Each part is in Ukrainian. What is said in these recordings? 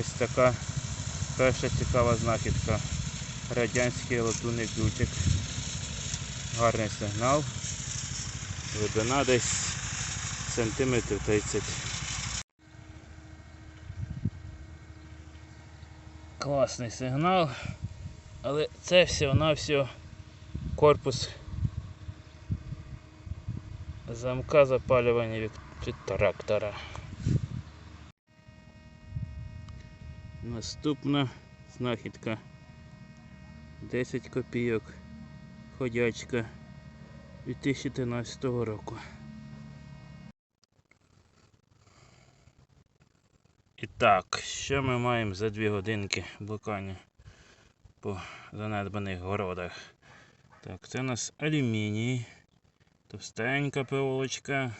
Ось така перша цікава знахідка. Радянський латунний ключик. Гарний сигнал. Глибина десь сантиметрів 30. Класний сигнал. Але це всього-навсього корпус замка запалювання від, трактора. Наступна знахідка 10 копійок ходячка 2013 року. І так, що ми маємо за 2 годинки блукання по занедбаних городах? Так, це у нас алюміній, товстенька пилочка,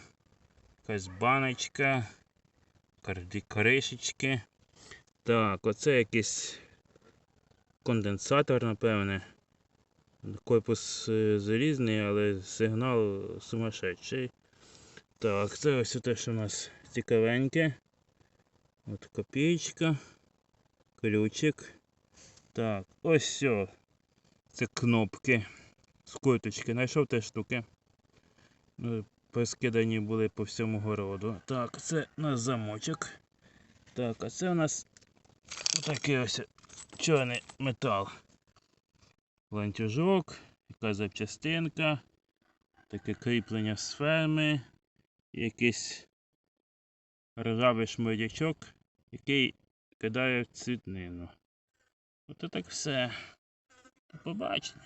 якась баночка, кришечки. Так, оце якийсь конденсатор, напевне. Корпус е, залізний, але сигнал сумасшедший. Так, це ось те, що у нас цікавеньке. От копійка, ключик. Так, ось все. Це кнопки. Скоточки. Знайшов теж штуки. Ну, Поскидані були по всьому городу. Так, це у нас замочок. Так, а це у нас такий ось чорний метал. Ланцюжок, яка запчастинка, таке кріплення з ферми, якийсь ржавий шмурдячок, який кидає в цвітнину. От так все. Побачення.